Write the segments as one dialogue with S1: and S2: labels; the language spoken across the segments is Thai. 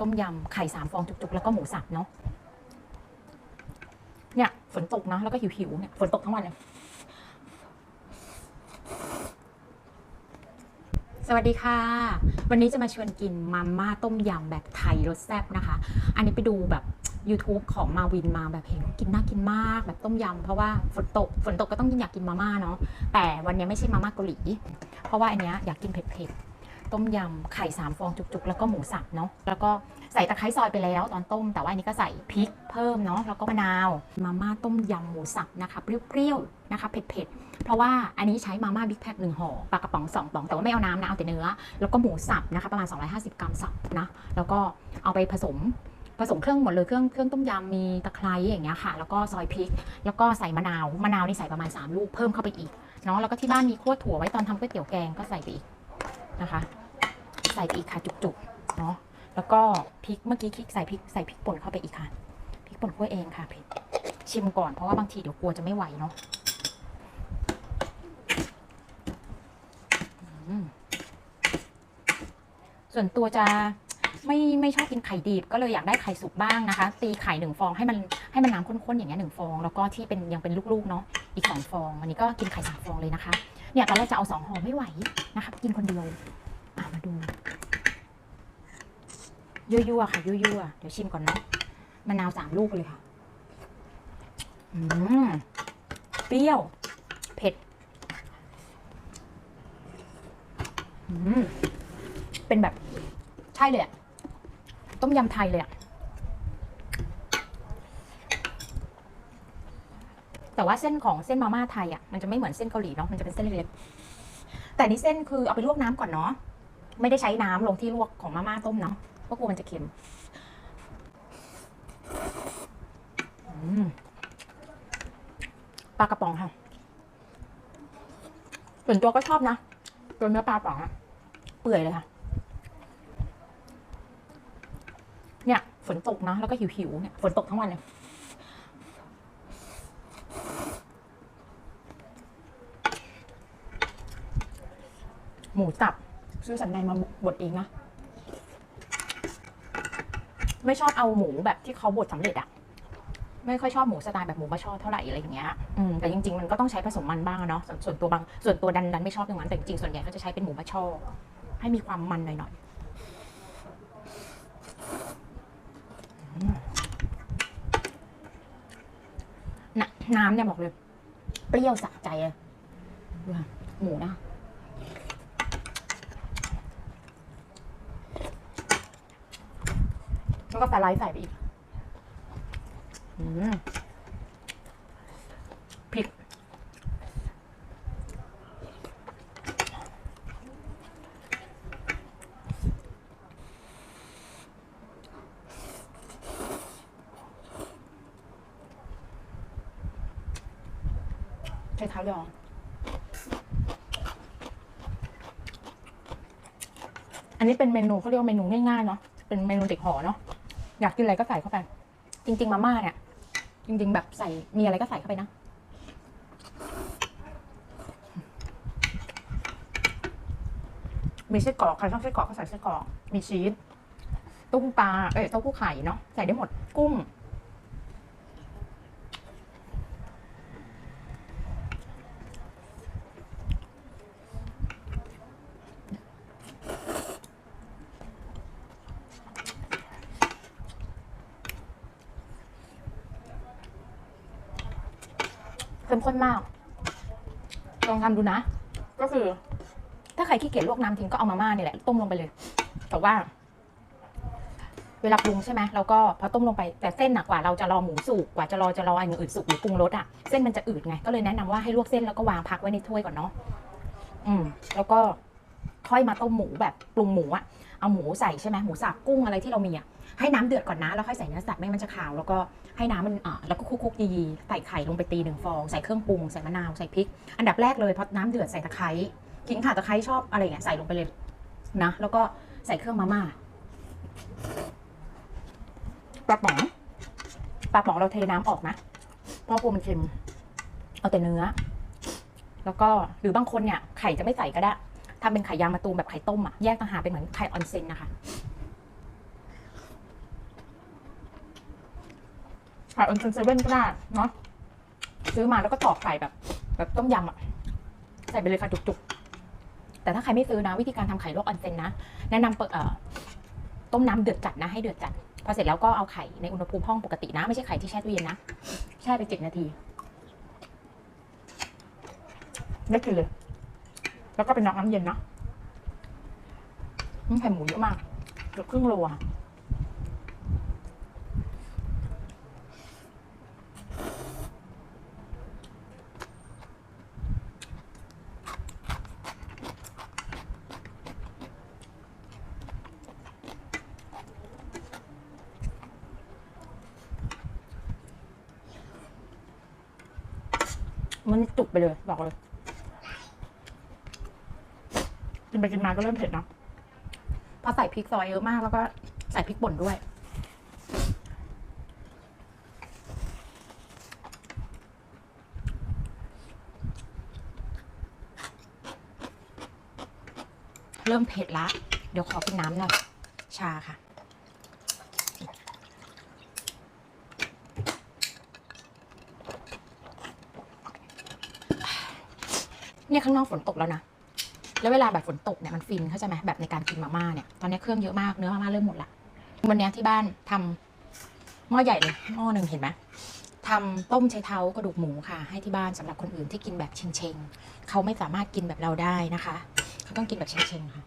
S1: ต้มยำไข่สามฟองจุกๆ แล้วก็หมูสับเนาะเนี่ยฝนตกนะแล้วก็หิวๆเนี่ยฝนตกทั้งวันเลยสวัสดีค่ะ วันนี้จะมาชวนกินมาม่าต้มยำแบบไทยรสแซ่บนะคะ อันนี้ไปดูแบบ YouTube ของมาวินมาแบบเห็นกินน่ากินมากแบบต้มยำเพราะว่าฝนตกฝนตกก็ต้องอยากกินมาม่าเนาะแต่วันนี้ไม่ใช่มาม่าเกาหลีเพราะว่าอันเนี้ยอยากกินเผ็ดๆ ต้มยำไข่สามฟองจุกๆ แล้วก็หมูสับเนาะแล้วก็ใส่ตะไคร้ซอยไปแล้วตอนต้ม แต่ว่าอันนี้ก็ใส่พริกเพิ่มเนาะแล้วก็มะนาวมาม่าต้มยำหมูสับนะคะเปรี้ยวๆนะคะเผ็ดๆเพราะว่าอันนี้ใช้มาม่าบิ๊กแพ็คหนึ่งห่อปลากระป๋องสองป๋องแต่ว่าไม่เอาน้ำนะเอาแต่เนื้อ แล้วก็หมูสับนะคะประมาณ 250 กรัมสับนะแล้วก็เอาไปผสมผสมเครื่องหมดเลยเครื่องเครื่องต้มยำมีตะไคร้อย่างเงี้ยค่ะ แล้วก็ซอยพริก แล้วก็ใส่มะนาวมะนาวนี่ใส่ประมาณ 3 ลูกเพิ่มเข้าไปอีกเนาะแล้วก็ที่บ้านมีคั่วถั่วไว้ตอนทำก๋วยเตี๋ยวแกงก็ใส่ไปอีก นะคะ ใส่ไปอีกค่ะจุกๆเนาะแล้วก็พริกเมื่อกี้คลิกใส่พริกใส่พริกป่นเข้าไปอีกค่ะพริกป่นคั่วเองค่ะพริกชิมก่อนเพราะว่าบางทีเดี๋ยวกลัวจะไม่ไหวเนาะส่วนตัวจะไม่ไม่ชอบกินไข่ดิบก็เลยอยากได้ไข่สุกบ้างนะคะ ตีไข่หนึ่งฟองให้มันให้มันน้ำข้นๆอย่างเงี้ยหนึ่งฟอง แล้วก็ที่เป็นยังเป็นลูกๆเนาะอีกสองฟองวันนี้ก็กินไข่สามฟองเลยนะคะ เนี่ยตอนแรกจะเอาสองห่อไม่ไหวนะคะกินคนเดียวอะมาดูยั่วๆค่ะยั่วๆเดี๋ยวชิมก่อนเนาะมะนาวสามลูกเลยค่ะอืมเปรี้ยว เผ็ดอืมเป็นแบบใช่เลยอะต้มยำไทยเลยอะ แต่ว่าเส้นของเส้นมาม่าไทยอะมันจะไม่เหมือนเส้นเกาหลีเนาะมันจะเป็นเส้นเล็กๆแต่นี่เส้นคือเอาไปลวกน้ำก่อนเนาะไม่ได้ใช้น้ำลงที่ลวกของมาม่าต้มเนาะเพราะกลัวมันจะเค็มอืมปลากระป๋องค่ะส่วนตัวก็ชอบนะตัวเนื้อปลากระป๋องอะเปื่อยเลยค่ะ เนี่ย ฝนตกนะ แล้วก็หิวๆเนี่ยฝนตกทั้งวันเลย ห มูสับ ซื้อสันในมาบดเองนะ ไม่ชอบเอาหมูแบบที่เขาบดสำเร็จอะไม่ค่อยชอบหมูสไตล์แบบหมูบะช่อเท่าไหร่อะไรอย่างเงี้ยอืมแต่จริงๆมันก็ต้องใช้ผสมมันบ้างเนาะส่วนส่วนตัวบางส่วนตัวดันดันไม่ชอบอย่างนั้นแต่จริงๆส่วนใหญ่ก็จะใช้เป็นหมูบะช่อให้มีความมันหน่อยๆน่ะน้ำเนี่ยบอกเลย เปรี้ยวสะใจเลยดูค่ะหมูนะ แล้วก็สไลด์ใส่ไปอีกอืมพริก ใช้เท้ายองอันนี้เป็นเมนูเขาเรียกว่าเมนูง่ายๆเนาะ เป็นเมนูเด็กหอเนาะ อยากกินอะไรก็ใส่เข้าไป จริง ๆ มาม่าเนี่ย จริง ๆ แบบใส่มีอะไรก็ใส่เข้าไปนะมีไส้กรอกใครชอบไส้กรอกก็ใส่ไส้กรอก มีชีสตุ้งปลาเอ้ยเต้าหู้ไข่เนาะใส่ได้หมดกุ้ง เข้มข้นมาก ลองทำดูนะ ก็คือ ถ้าใครขี้เกียจลวกน้ำทิ้งก็เอามาม่านี่แหละ ต้มลงไปเลย แต่ว่า เวลาปรุงใช่ไหมเราก็พอต้มลงไปแต่เส้นหนักกว่าเราจะรอหมูสุกกว่าจะรอจะรออันอื่นสุกหรือปรุงรสอะเส้นมันจะอืดไงก็เลยแนะนำว่าให้ลวกเส้นแล้วก็วางพักไว้ในถ้วยก่อนเนาะอืม แล้วก็ค่อยมาต้มหมูแบบปรุงหมูอะเอาหมูใส่ใช่ไหมหมูสับกุ้งอะไรที่เรามีอะ ให้น้ำเดือดก่อนนะแล้วค่อยใส่เนื้อสัตว์ไม่มันจะขาว แล้วก็ให้น้ำมันอ่าแล้วก็คุกๆดีๆใส่ไข่ลงไปตีหนึ่งฟองใส่เครื่องปรุงใส่มะนาวใส่พริก อันดับแรกเลยพอน้ำเดือดใส่ตะไคร้ขิงข่าตะไคร้ชอบอะไรเงี้ยใส่ลงไปเลยนะ แล้วก็ใส่เครื่องมาม่าปลาป๋องปลาป๋องเราเทน้ำออกนะเพราะกลัวมันเค็ม เอาแต่เนื้อ แล้วก็หรือบางคนเนี่ยไข่จะไม่ใส่ก็ได้ทำเป็นไข่ยางมะตูมแบบไข่ต้มอะแยกต่างหากเป็นเหมือนไข่ออนเซนนะคะ ไข่ออนเซนเซเว่นก็ได้เนาะซื้อมาแล้วก็ตอกไข่แบบ แบบต้มยำอะใส่ไปเลยค่ะจุกๆ แต่ถ้าใครไม่ซื้อนะ วิธีการทำไข่ลวกออนเซนนะ แนะนำเปิดเอ่อต้มน้ำเดือดจัดนะให้เดือดจัดพอเสร็จแล้วก็เอาไข่ในอุณหภูมิห้องปกตินะ ไม่ใช่ไข่ที่แช่ตู้เย็นนะแช่ไปเจ็ดนาทีได้กินเลย แล้วก็เป็นน้ำน้ำเย็นเนาะมีไข่หมูเยอะมากเกือบครึ่งโลอะ มันจุกไปเลยบอกเลยกินไปกินมาก็เริ่มเผ็ดเนาะพอใส่พริกซอยเยอะมากแล้วก็ใส่พริกป่นด้วย เริ่มเผ็ดละ เดี๋ยวขอกินน้ำหน่อยชาค่ะ เนี่ยข้างนอกฝนตกแล้วนะ แล้วเวลาแบบฝนตกเนี่ยมันฟินเข้าใจไหมแบบในการกินมาม่าเนี่ย ตอนนี้เครื่องเยอะมากเนื้อมาม่าเริ่มหมดละ วันนี้ที่บ้านทำหม้อใหญ่เลยหม้อหนึ่งเห็นไหมทำต้มใช้เท้ากระดูกหมูค่ะ ให้ที่บ้านสำหรับคนอื่นที่กินแบบเชงเชงๆเขาไม่สามารถกินแบบเราได้นะคะ เขาต้องกินแบบเชงเชงๆค่ะ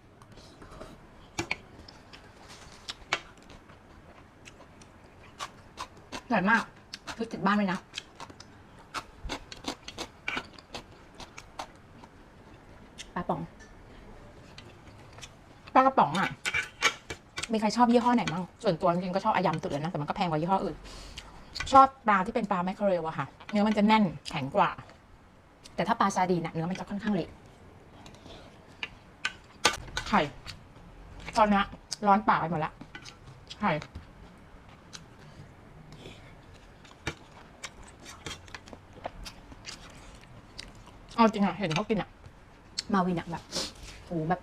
S1: อร่อยมากซื้อติดบ้านเลยนะ ปลาป๋องปลากระป๋องอะ มีใครชอบยี่ห้อไหนบ้างส่วนตัวจริงๆก็ชอบอายำสุดเลยนะ แต่มันก็แพงกว่ายี่ห้ออื่น ชอบปลาที่เป็นปลาแมคเคอเรลอะค่ะ เนื้อมันจะแน่นแข็งกว่า แต่ถ้าปลาซาดีนอะเนื้อมันจะค่อนข้างเละไข่ตอนเนี้ยร้อนปากไปหมดละไข่เอาจริงอะเห็นเขากินอะ มาวินอะแบบโหแบบ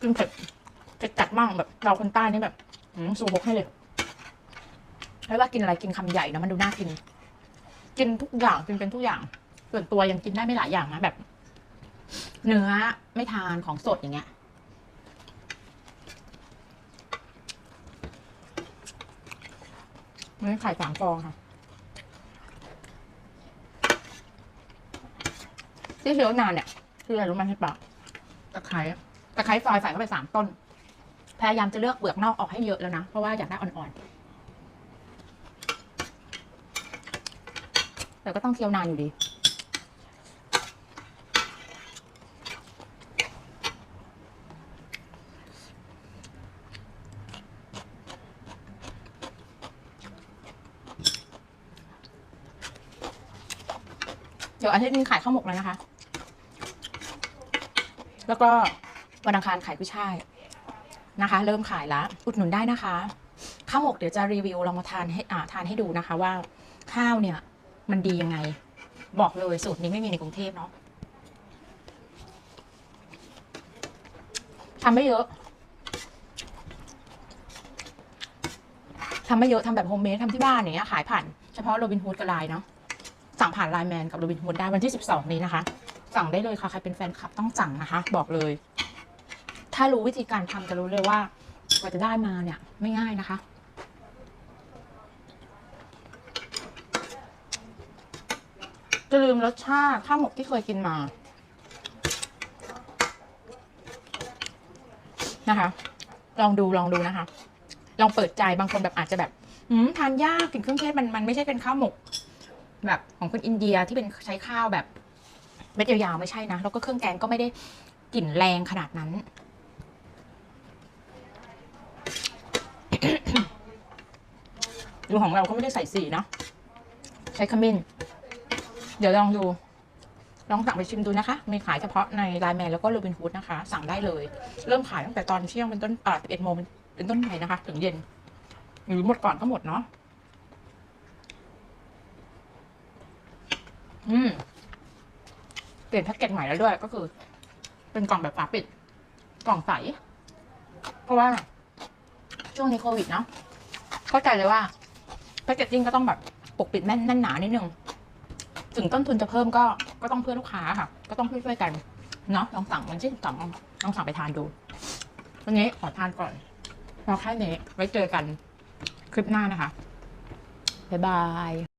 S1: กินเผ็ดเผ็ดจัดมากแบบ เราคนใต้นี่แบบสูบกให้เลยแล้วว่ากินอะไรกินคำใหญ่นะมันดูน่ากิน กินทุกอย่างกินเป็นทุกอย่าง ส่วนตัวยังกินได้ไม่หลายอย่างนะแบบ เนื้อไม่ทานของสดอย่างเงี้ยนี่ไข่สามฟองค่ะ ที่เคี้ยวนานเนี่ยคืออะไรรู้ไหมพี่ปากตะไคร้ตะไคร้ซอยใส่เข้าไปสามต้น พยายามจะเลือกเปลือกนอกออกให้เยอะแล้วนะ เพราะว่าอยากได้อ่อนๆ แต่ก็ต้องเคี้ยวนานอยู่ดีเดี๋ยวอาทิตย์นี้ขายข้าวหมกเลยนะคะ แล้วก็วันอังคารขายกุ้ยช่ายนะคะ เริ่มขายแล้วอุดหนุนได้นะคะ ข้าวหมกเดี๋ยวจะรีวิวลองมาทานให้อ่าทานให้ดูนะคะว่าข้าวเนี่ย มันดียังไง บอกเลยสูตรนี้ไม่มีในกรุงเทพเนาะทำไม่เยอะทำไม่เยอะทำแบบโฮมเมดทำที่บ้านอย่างเงี้ยขายผ่านเฉพาะโรบินฮูดกับไลน์เนาะสั่งผ่านไลน์แมนกับโรบินฮูดได้วันที่ 12 นี้นะคะ สั่งได้เลยค่ะใครเป็นแฟนคลับต้องสั่งนะคะ บอกเลย ถ้ารู้วิธีการทำจะรู้เลยว่ากว่าจะได้มาเนี่ย ไม่ง่ายนะคะจะลืมรสชาติข้าวหมกที่เคยกินมา นะคะ ลองดูลองดูนะคะ ลองเปิดใจบางคนแบบอาจจะแบบหืมทานยากกลิ่นเครื่องเทศมันมันไม่ใช่เป็นข้าวหมก แบบของคนอินเดียที่เป็นใช้ข้าวแบบ เม็ดยาวๆไม่ใช่นะ แล้วก็เครื่องแกงก็ไม่ได้กลิ่นแรงขนาดนั้น ดูของเราก็ไม่ได้ใส่สีเนาะใช้ขมิ้น เดี๋ยวลองดู ลองสั่งไปชิมดูนะคะ มีขายเฉพาะในไลน์แมนแล้วก็โรบินฮูดนะคะ สั่งได้เลย เริ่มขายตั้งแต่ตอนเที่ยงเป็นต้นอ่า11โมงเป็นต้นไปนะคะ ถึงเย็น หรือหมดก่อนก็หมดเนาะอืม เปลี่ยนแพ็กเกจใหม่แล้วด้วยก็คือ เป็นกล่องแบบฝาปิด กล่องใส เพราะว่า ช่วงนี้โควิดเนาะเข้าใจเลยว่าแพคเกจจิ้งก็ต้องแบบปกปิดแน่นแน่นหนานิดนึงถึงต้นทุนจะเพิ่มก็ก็ต้องเพื่อลูกค้าค่ะ ก็ต้องช่วยๆกันเนาะลองสั่งวันที่สองลองสั่งไปทานดูวันนี้ขอทานก่อนพอแค่นี้ไว้เจอกันคลิปหน้านะคะ บ๊ายบาย